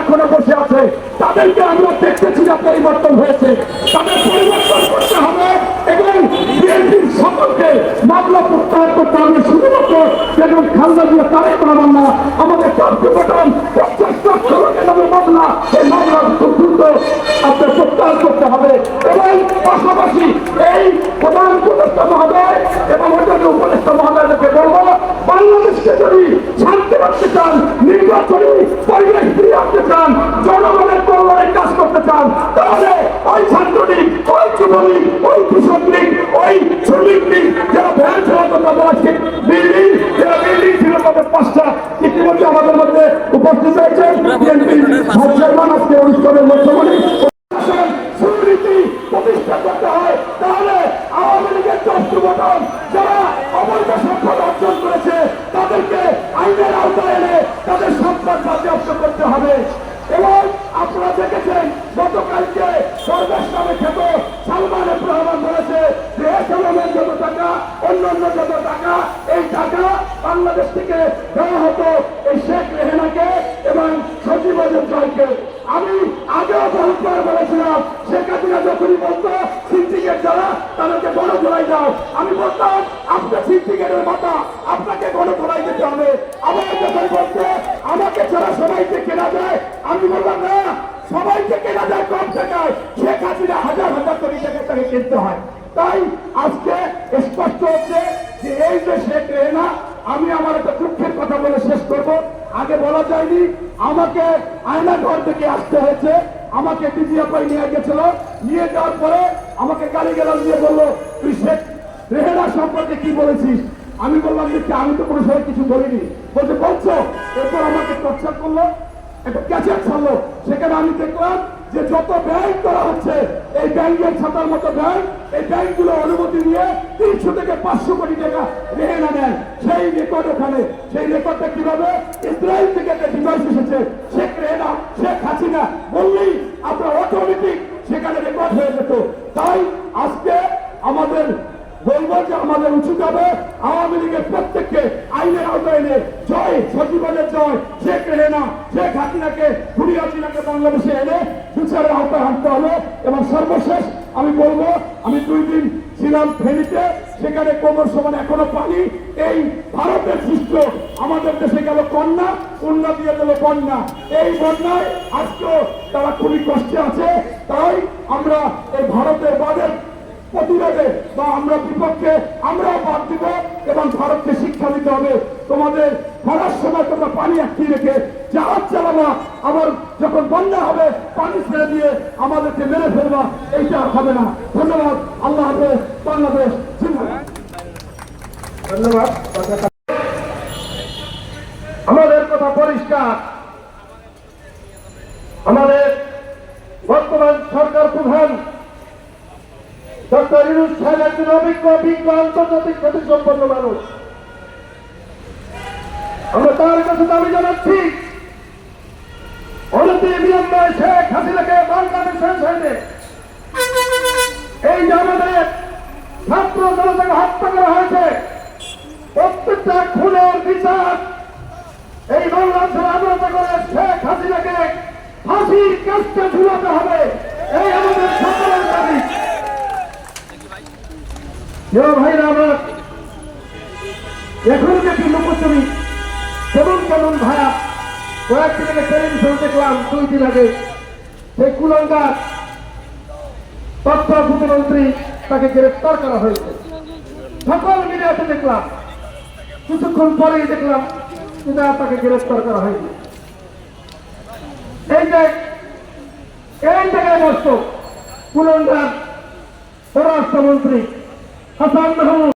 এখনও বসে আছে, তাদেরকে আমরা দেখতেছি না পরিবর্তন হয়েছে। তাদের পরিবর্তন করতে হবে এবং বিএনপির সকলকে মামলা প্রত্যাহার করতে হবে। শুধুমাত্র খালদা তারেক রহমান তাহলে ওই ছাত্রলীগ ওই যুবলীগ ওই কৃষক ওই শ্রমিক যারা ভ্যান চালাতো তাদের আজকে বিল্ডিং যারা বিল্ডিং ছিল তাদের পাঁচটা ইতিমধ্যে আমাদের মধ্যে উপস্থিত ভাইস চেয়ারম্যান আজকে অনুষ্ঠানের মধ্যমণি অর্জন করেছে, তাদেরকে আইনের আওতায় এনে তাদের সম্পদ বাজেয়াপ্ত করতে হবে। এবং আপনারা দেখেছেন, গতকালকে সর্বেশ নামে খ্যাত সালমান রহমান বলেছে যে এসএলএমের যত টাকা, অন্যান্য যত টাকা, এই টাকা বাংলাদেশ থেকে দেওয়া হতো এই শেখ রেহেনাকে এবং সজীব জয়কে আমি আগেও বহুতবার বলেছিলাম, শেখ হাসিনা যখনই বলতো, সিন্ডিকেট যারা, তাদেরকে বড় ধরাই দাও। আমি বলতাম, আপনার সিন্ডিকেটের মাথা, আপনাকে বড় ধরাই দিতে হবে। আবার যখন বলছে আমাকে ছাড়া সবাইকে কেনা যায় আমি বললাম না, সবাইকে কেনা যায় কম টাকায়। শেখ হাসিনা হাজার হাজার কোটি টাকা তাকে কিনতে হয়। তাই আজকে স্পষ্ট হচ্ছে যে এই যে শেখ রেহেনা আমি আমার একটা দুঃখের কথা বলে শেষ করব। আগে বলা যায়নি, আমাকে আয়না ঘর থেকে আসতে হয়েছে। আমাকে ডিজিএফআই নিয়ে গেছিল। নিয়ে যাওয়ার পরে আমাকে গালি গেলাম দিয়ে বলল, তুই শেখ, রেহেনা সম্পর্কে কি বলেছিস? আমি বললাম যে আমি তো কোনো সময় কিছু বলিনি। বলছে, বলছো। এরপর আমাকে টর্চার করল। সেখানে আমি দেখলাম যে যত ব্যাংক করা হচ্ছে, এই ব্যাংকের ছাতার মতো ব্যাংক এই ব্যাংকগুলো অনুমতি নিয়ে তিনশো থেকে পাঁচশো কোটি টাকা রেহেনা নেন সেই রেকর্ড ওখানে। সেই রেকর্ডটা কীভাবে? ইসরায়েল থেকে একটা ডিভাইস এসেছে। শেখ রেহেনা শেখ হাসিনা বললেই আপনার অটোমেটিক সেখানে রেকর্ড হয়ে যেত। তাই আজকে আমাদের বলব যে আমাদের উচিত হবে আওয়ামী লীগের প্রত্যেককে আইনের আওতায় এনে জয় সচিবাদের জয়, শেখ রেহেনা, শেখ হাসিনাকে খুনি হাসিনাকে বাংলাদেশে এনে বিচারের আওতায় আনতে হবে। এবং সর্বশেষ আমি বলব, আমি দুই দিন ছিলাম ফেনীতে, সেখানে কোমর সমান এখনও পানি। এই ভারতের সৃষ্ট, আমাদের দেশে গেল কন্যা কন্যা দিয়ে গেল বন্যা। এই বন্যায় আজকেও তারা খুবই কষ্টে আছে। তাই আমরা এই ভারতের বাদের প্রতিবাদে বা আমরা বিপক্ষে এবং ভারতকে শিক্ষা দিতে হবে। তোমাদের খরার সময় তোমরা পানি আটকিয়ে রেখে জাহাজ চালাবা। আবার যখন বন্যা হবে, পানি ছেড়ে দিয়ে আমাদেরকে মেরে ফেলবা। এইটা আর হবে না। ধন্যবাদ। আল্লাহ হাফেজ। বাংলাদেশ ধন্যবাদ। আমাদের কথা পরিষ্কার। আমাদের বর্তমান সরকার প্রধান ডক্টর ইউনুস সাহেব একজন অভিজ্ঞ অভিজ্ঞ, আন্তর্জাতিক প্রতিসম্পন্ন মানুষ। আমরা তার কাছে দাবি জানাচ্ছি। অনতি এই যে আমাদের ছাত্র জনতাকে হত্যা করা হয়েছে, প্রত্যেকটা খুনের বিচার এই বাংলাদেশের আদালতে করে শেখ হাসিনাকে ফাঁসির কাজটা ঝুলাতে হবে। এই আমাদের সকলের দাবি। ভাইরা, আমার এখন দেখি লোকচুরি কেমন ভাড়া কয়েকদিন আগে টেলিভিশন দেখলাম, দুই দিন আগে। সেই কুলঙ্গার তথ্য প্রতিমন্ত্রী তাকে গ্রেফতার করা হয়েছে। সকল মিডিয়াতে দেখলাম, কিছুক্ষণ পরেই দেখলাম আর তাকে গ্রেফতার করা হয়েছে। এই যে, এই জায়গায় বসত কুলঙ্গার স্বরাষ্ট্রমন্ত্রী হাসান মাহমুদ।